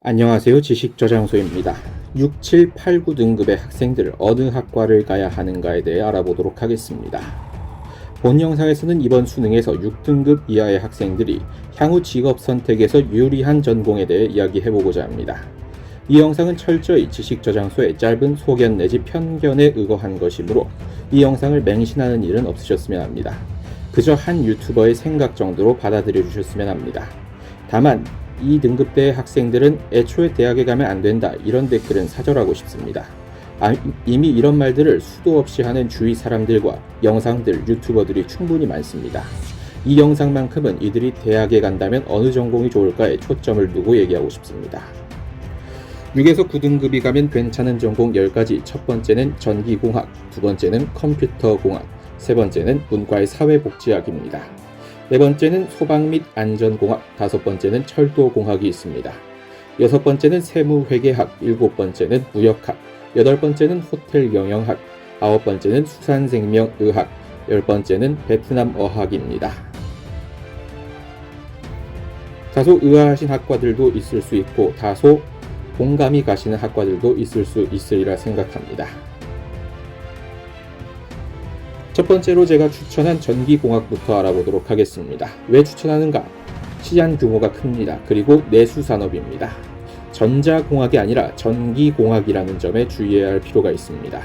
안녕하세요. 지식저장소입니다. 6, 7, 8, 9등급의 학생들 어느 학과를 가야 하는가에 대해 알아보도록 하겠습니다. 본 영상에서는 이번 수능에서 6등급 이하의 학생들이 향후 직업 선택에서 유리한 전공에 대해 이야기해보고자 합니다. 이 영상은 철저히 지식저장소의 짧은 소견 내지 편견에 의거한 것이므로 이 영상을 맹신하는 일은 없으셨으면 합니다. 그저 한 유튜버의 생각 정도로 받아들여 주셨으면 합니다. 다만 이 등급대의 학생들은 애초에 대학에 가면 안 된다 이런 댓글은 사절하고 싶습니다. 아, 이미 이런 말들을 수도 없이 하는 주위 사람들과 영상들, 유튜버들이 충분히 많습니다. 이 영상만큼은 이들이 대학에 간다면 어느 전공이 좋을까에 초점을 두고 얘기하고 싶습니다. 6에서 9등급이 가면 괜찮은 전공 10가지. 첫 번째는 전기공학, 두 번째는 컴퓨터공학, 세 번째는 문과의 사회복지학입니다. 네 번째는 소방 및 안전공학, 다섯 번째는 철도공학이 있습니다. 여섯 번째는 세무회계학, 일곱 번째는 무역학, 여덟 번째는 호텔 경영학, 아홉 번째는 수산생명의학, 열 번째는 베트남 어학입니다. 다소 의아하신 학과들도 있을 수 있고 다소 공감이 가시는 학과들도 있을 수 있으리라 생각합니다. 첫 번째로 제가 추천한 전기공학부터 알아보도록 하겠습니다. 왜 추천하는가? 시장 규모가 큽니다. 그리고 내수 산업입니다. 전자공학이 아니라 전기공학이라는 점에 주의해야 할 필요가 있습니다.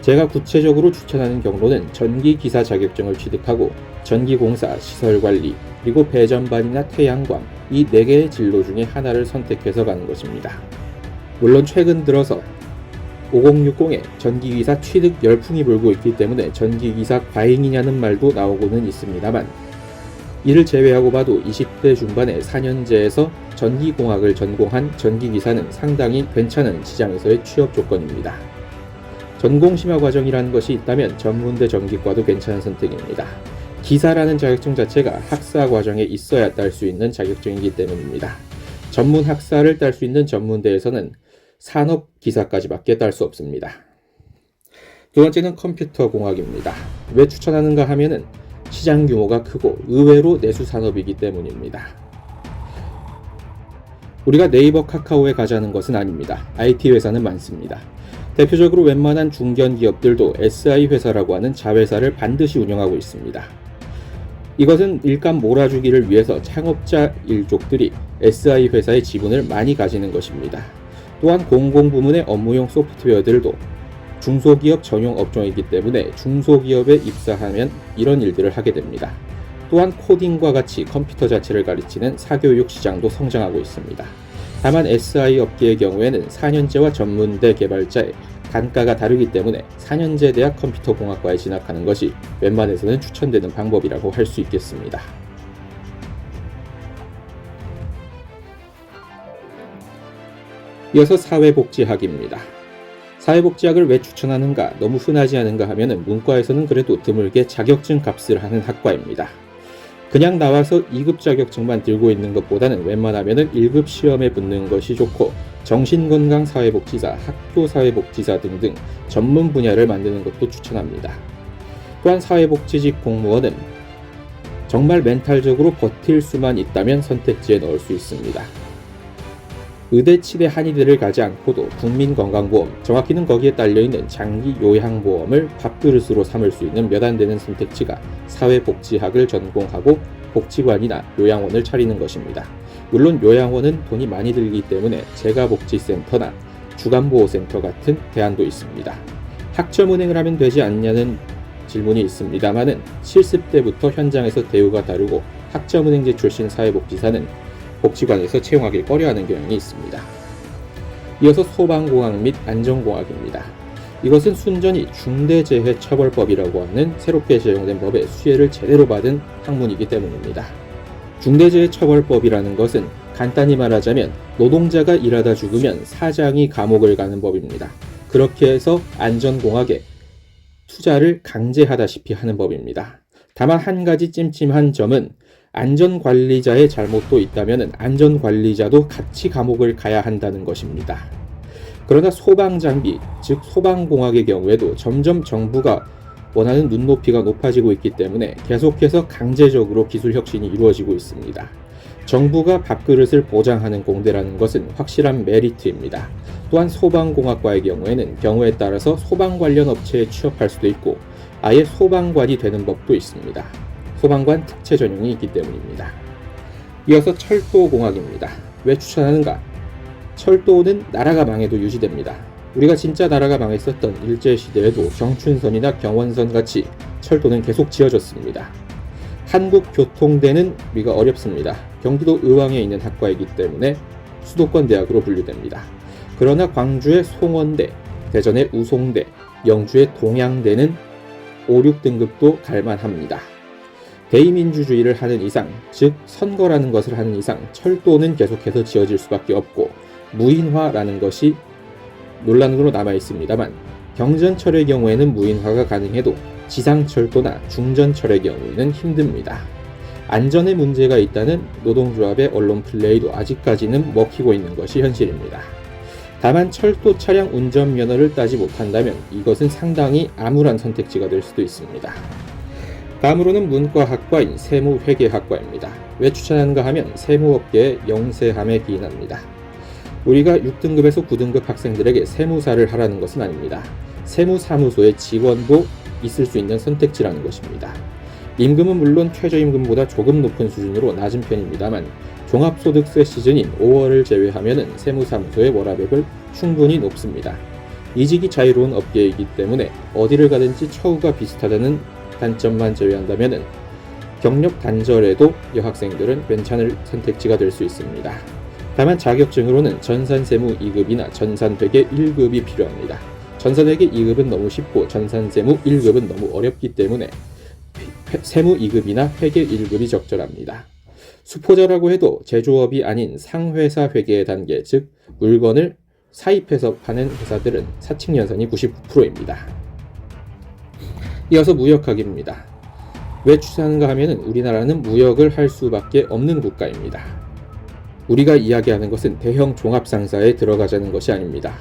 제가 구체적으로 추천하는 경로는 전기기사 자격증을 취득하고 전기공사, 시설관리, 그리고 배전반이나 태양광 이네 개의 진로 중에 하나를 선택해서 가는 것입니다. 물론 최근 들어서 5060에 전기기사 취득 열풍이 불고 있기 때문에 전기기사 과잉이냐는 말도 나오고는 있습니다만 이를 제외하고 봐도 20대 중반에 4년제에서 전기공학을 전공한 전기기사는 상당히 괜찮은 시장에서의 취업 조건입니다. 전공 심화 과정이라는 것이 있다면 전문대 전기과도 괜찮은 선택입니다. 기사라는 자격증 자체가 학사 과정에 있어야 딸 수 있는 자격증이기 때문입니다. 전문 학사를 딸 수 있는 전문대에서는 산업 기사까지밖에 딸수 없습니다. 두 번째는 컴퓨터 공학입니다. 왜 추천하는가 하면은 시장 규모가 크고 의외로 내수 산업이기 때문입니다. 우리가 네이버 카카오에 가자는 것은 아닙니다. IT 회사는 많습니다. 대표적으로 웬만한 중견 기업들도 SI 회사라고 하는 자회사를 반드시 운영하고 있습니다. 이것은 일감 몰아주기를 위해서 창업자 일족들이 SI 회사의 지분을 많이 가지는 것입니다. 또한 공공부문의 업무용 소프트웨어들도 중소기업 전용 업종이기 때문에 중소기업에 입사하면 이런 일들을 하게 됩니다. 또한 코딩과 같이 컴퓨터 자체를 가르치는 사교육 시장도 성장하고 있습니다. 다만 SI 업계의 경우에는 4년제와 전문대 개발자의 단가가 다르기 때문에 4년제 대학 컴퓨터공학과에 진학하는 것이 웬만해서는 추천되는 방법이라고 할 수 있겠습니다. 이어서 사회복지학입니다. 사회복지학을 왜 추천하는가, 너무 흔하지 않은가 하면 문과에서는 그래도 드물게 자격증 값을 하는 학과입니다. 그냥 나와서 2급 자격증만 들고 있는 것보다는 웬만하면 1급 시험에 붙는 것이 좋고 정신건강 사회복지사, 학교 사회복지사 등등 전문 분야를 만드는 것도 추천합니다. 또한 사회복지직 공무원은 정말 멘탈적으로 버틸 수만 있다면 선택지에 넣을 수 있습니다. 의대 치대 한의대를 가지 않고도 국민건강보험, 정확히는 거기에 딸려있는 장기 요양보험을 밥그릇으로 삼을 수 있는 몇 안 되는 선택지가 사회복지학을 전공하고 복지관이나 요양원을 차리는 것입니다. 물론 요양원은 돈이 많이 들기 때문에 재가복지센터나 주간보호센터 같은 대안도 있습니다. 학점은행을 하면 되지 않냐는 질문이 있습니다만은 실습 때부터 현장에서 대우가 다르고 학점은행제 출신 사회복지사는 복지관에서 채용하길 꺼려하는 경향이 있습니다. 이어서 소방공학 및 안전공학입니다. 이것은 순전히 중대재해처벌법이라고 하는 새롭게 제정된 법의 수혜를 제대로 받은 학문이기 때문입니다. 중대재해처벌법이라는 것은 간단히 말하자면 노동자가 일하다 죽으면 사장이 감옥을 가는 법입니다. 그렇게 해서 안전공학에 투자를 강제하다시피 하는 법입니다. 다만 한 가지 찜찜한 점은 안전관리자의 잘못도 있다면 안전관리자도 같이 감옥을 가야 한다는 것입니다. 그러나 소방장비, 즉 소방공학의 경우에도 점점 정부가 원하는 눈높이가 높아지고 있기 때문에 계속해서 강제적으로 기술 혁신이 이루어지고 있습니다. 정부가 밥그릇을 보장하는 공대라는 것은 확실한 메리트입니다. 또한 소방공학과의 경우에는 경우에 따라서 소방 관련 업체에 취업할 수도 있고 아예 소방관이 되는 법도 있습니다. 소방관 특채 전형이 있기 때문입니다. 이어서 철도공학입니다. 왜 추천하는가? 철도는 나라가 망해도 유지됩니다. 우리가 진짜 나라가 망했었던 일제시대에도 경춘선이나 경원선 같이 철도는 계속 지어졌습니다. 한국교통대는 우리가 어렵습니다. 경기도 의왕에 있는 학과이기 때문에 수도권 대학으로 분류됩니다. 그러나 광주의 송원대, 대전의 우송대, 영주의 동양대는 5, 6등급도 갈만합니다. 대의민주주의를 하는 이상, 즉 선거라는 것을 하는 이상 철도는 계속해서 지어질 수밖에 없고 무인화라는 것이 논란으로 남아 있습니다만 경전철의 경우에는 무인화가 가능해도 지상철도나 중전철의 경우에는 힘듭니다. 안전에 문제가 있다는 노동조합의 언론 플레이도 아직까지는 먹히고 있는 것이 현실입니다. 다만 철도 차량 운전 면허를 따지 못한다면 이것은 상당히 암울한 선택지가 될 수도 있습니다. 다음으로는 문과학과인 세무회계학과입니다. 왜 추천하는가 하면 세무업계의 영세함에 기인합니다. 우리가 6등급에서 9등급 학생들에게 세무사를 하라는 것은 아닙니다. 세무사무소의 직원도 있을 수 있는 선택지라는 것입니다. 임금은 물론 최저임금보다 조금 높은 수준으로 낮은 편입니다만 종합소득세 시즌인 5월을 제외하면 세무사무소의 워라밸은 충분히 높습니다. 이직이 자유로운 업계이기 때문에 어디를 가든지 처우가 비슷하다는 단점만 제외한다면 경력 단절에도 여학생들은 괜찮을 선택지가 될 수 있습니다. 다만 자격증으로는 전산세무 2급이나 전산회계 1급이 필요합니다. 전산회계 2급은 너무 쉽고 전산세무 1급은 너무 어렵기 때문에 세무 2급이나 회계 1급이 적절합니다. 수포자라고 해도 제조업이 아닌 상회사 회계 단계, 즉 물건을 사입해서 파는 회사들은 사칙 연산이 99%입니다. 이어서 무역학입니다. 왜 추천하는가 하면 우리나라는 무역을 할 수밖에 없는 국가입니다. 우리가 이야기하는 것은 대형 종합상사에 들어가자는 것이 아닙니다.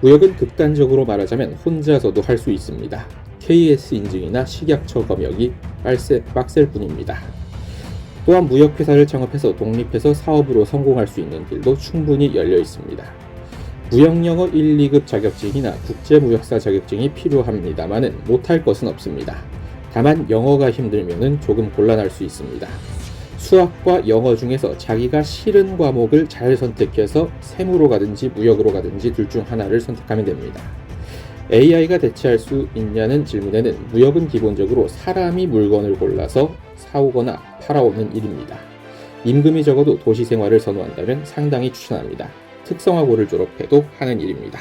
무역은 극단적으로 말하자면 혼자서도 할 수 있습니다. KS 인증이나 식약처 검역이 빡셀, 빡셀 뿐입니다. 또한 무역회사를 창업해서 독립해서 사업으로 성공할 수 있는 길도 충분히 열려 있습니다. 무역영어 1, 2급 자격증이나 국제무역사 자격증이 필요합니다만은 못할 것은 없습니다. 다만 영어가 힘들면 조금 곤란할 수 있습니다. 수학과 영어 중에서 자기가 싫은 과목을 잘 선택해서 세무로 가든지 무역으로 가든지 둘 중 하나를 선택하면 됩니다. AI가 대체할 수 있냐는 질문에는 무역은 기본적으로 사람이 물건을 골라서 사오거나 팔아오는 일입니다. 임금이 적어도 도시 생활을 선호한다면 상당히 추천합니다. 특성화고를 졸업해도 하는 일입니다.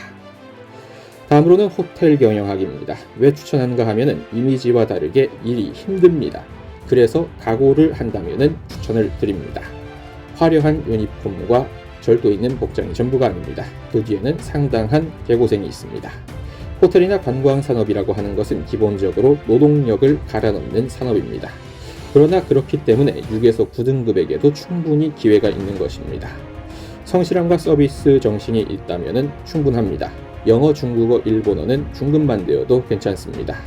다음으로는 호텔 경영학입니다. 왜 추천하는가 하면은 이미지와 다르게 일이 힘듭니다. 그래서 각오를 한다면은 추천을 드립니다. 화려한 유니폼과 절도 있는 복장이 전부가 아닙니다. 그 뒤에는 상당한 개고생이 있습니다. 호텔이나 관광 산업이라고 하는 것은 기본적으로 노동력을 갈아넣는 산업입니다. 그러나 그렇기 때문에 6에서 9등급에게도 충분히 기회가 있는 것입니다. 성실함과 서비스 정신이 있다면 충분합니다. 영어, 중국어, 일본어는 중급만 되어도 괜찮습니다.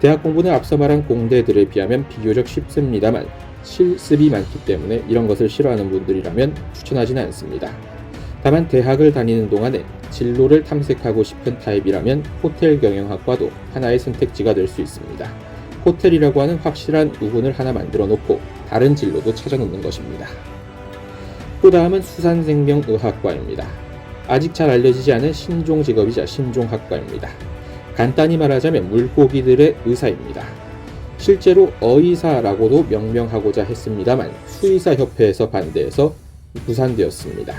대학 공부는 앞서 말한 공대들에 비하면 비교적 쉽습니다만 실습이 많기 때문에 이런 것을 싫어하는 분들이라면 추천하지는 않습니다. 다만 대학을 다니는 동안에 진로를 탐색하고 싶은 타입이라면 호텔 경영학과도 하나의 선택지가 될 수 있습니다. 호텔이라고 하는 확실한 우군을 하나 만들어 놓고 다른 진로도 찾아 놓는 것입니다. 또 다음은 수산생명의학과입니다. 아직 잘 알려지지 않은 신종 직업이자 신종학과입니다. 간단히 말하자면 물고기들의 의사입니다. 실제로 어의사라고도 명명하고자 했습니다만 수의사협회에서 반대해서 무산되었습니다.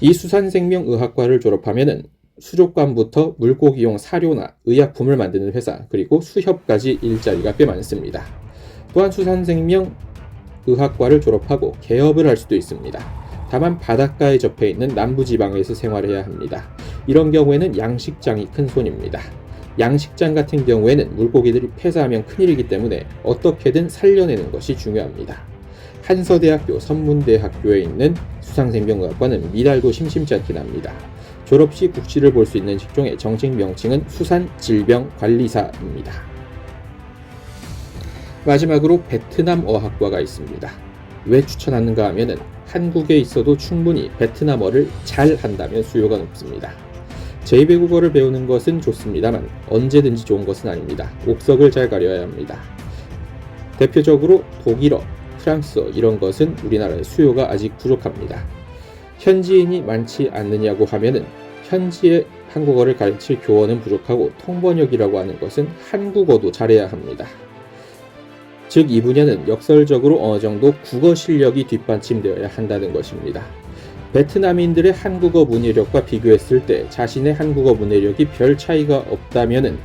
이 수산생명의학과를 졸업하면은 수족관부터 물고기용 사료나 의약품을 만드는 회사 그리고 수협까지 일자리가 꽤 많습니다. 또한 수산생명 의학과를 졸업하고 개업을 할 수도 있습니다. 다만 바닷가에 접해 있는 남부지방에서 생활해야 합니다. 이런 경우에는 양식장이 큰 손입니다. 양식장 같은 경우에는 물고기들이 폐사하면 큰일이기 때문에 어떻게든 살려내는 것이 중요합니다. 한서대학교 선문대학교에 있는 수상생명의학과는 미달도 심심치 않긴 합니다. 졸업 시 국시를 볼 수 있는 직종의 정식 명칭은 수산질병관리사입니다. 마지막으로 베트남 어학과가 있습니다. 왜 추천하는가 하면은 한국에 있어도 충분히 베트남어를 잘 한다면 수요가 높습니다. 제2외국어를 배우는 것은 좋습니다만 언제든지 좋은 것은 아닙니다. 옥석을 잘 가려야 합니다. 대표적으로 독일어, 프랑스어 이런 것은 우리나라의 수요가 아직 부족합니다. 현지인이 많지 않느냐고 하면은 현지의 한국어를 가르칠 교원은 부족하고 통번역이라고 하는 것은 한국어도 잘해야 합니다. 즉 이 분야는 역설적으로 어느 정도 국어 실력이 뒷받침되어야 한다는 것입니다. 베트남인들의 한국어 문해력과 비교했을 때 자신의 한국어 문해력이 별 차이가 없다면은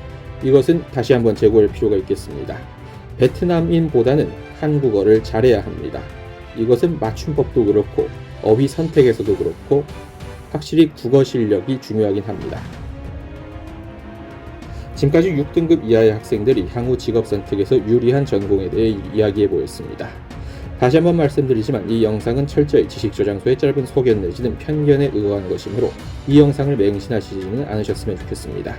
이것은 다시 한번 재고할 필요가 있겠습니다. 베트남인보다는 한국어를 잘해야 합니다. 이것은 맞춤법도 그렇고 어휘 선택에서도 그렇고 확실히 국어 실력이 중요하긴 합니다. 지금까지 6등급 이하의 학생들이 향후 직업 선택에서 유리한 전공에 대해 이야기해 보였습니다. 다시 한번 말씀드리지만 이 영상은 철저히 지식 저장소의 짧은 소견 내지는 편견에 의거한 것이므로 이 영상을 맹신하시지는 않으셨으면 좋겠습니다.